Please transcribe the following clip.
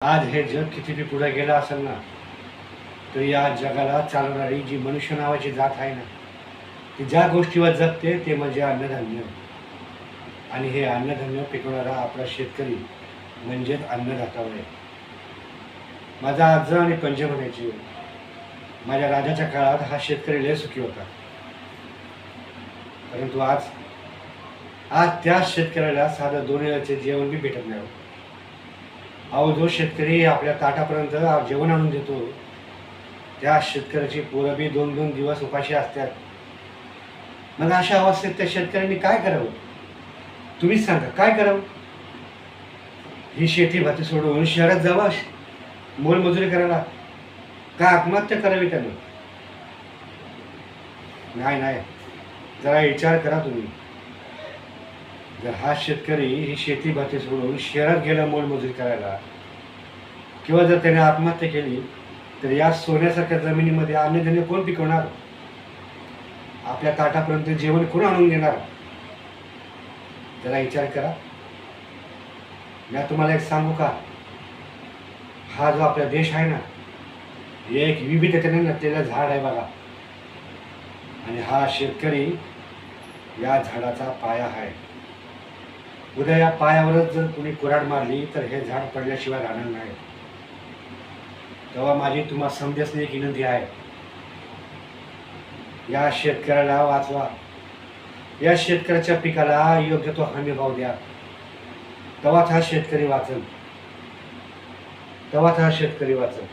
आज हे जग कितीतरी पुढे गेलं असेल ना तर या जगाला चालवणारी जी मनुष्य नावाची जात आहे ना ती ज्या गोष्टीवर जगते ते म्हणजे अन्नधान्य. आणि हे अन्नधान्य पिकवणारा आपला शेतकरी म्हणजेच अन्नदातावर आहे माझा आजा आणि पंजे म्हणायची माझ्या राजाच्या काळात हा शेतकरी लय सुखी होता. परंतु आज आज त्या शेतकऱ्याला साधं दोन वेळाचे जेवण बी भेटत नाही. अहो जो शेतकरी आपल्या ताटापर्यंत जेवण आणून देतो त्या शेतकऱ्याची पोरं बी दोन दोन दिवस उपाशी असतात. मग अशा अवस्थेत त्या शेतकऱ्यांनी काय करावं? तुम्हीच सांगा काय करावं? ही शेती भाती सोडून शहरात जावं मोलमजुरी करायला. का आत्महत्या करावी त्यानं? नाही नाही. जरा विचार करा तुम्ही. जर हा शेतकरी ही शेती भाती सोडून शहरात गेला मोलमजुरी करायला. किंवा जर त्याने आत्महत्या केली तर या सोन्यासारख्या जमिनीमध्ये अन्नधान्य कोण पिकवणार? आपल्या ताटापर्यंत जेवण कोण आणून देणार? त्याला विचार करा. मी तुम्हाला एक सांगू का? हा जो आपला देश आहे ना हे एक विविधतेने नटलेलं झाड आहे बघा. आणि हा शेतकरी या झाडाचा पाया आहे. उद्या या पायावरच जर कुणी कुऱ्हाड मारली तर हे झाड पडल्याशिवाय राहणार नाही. तेव्हा माझी तुम्हाला समजसने एक विनंती आहे. या शेतकऱ्याला वाचवा. या शेतकऱ्याच्या पिकाला योग्य तो हमी भाव द्या. तेव्हाच हा शेतकरी वाचल. तेव्हाच हा शेतकरी वाचल.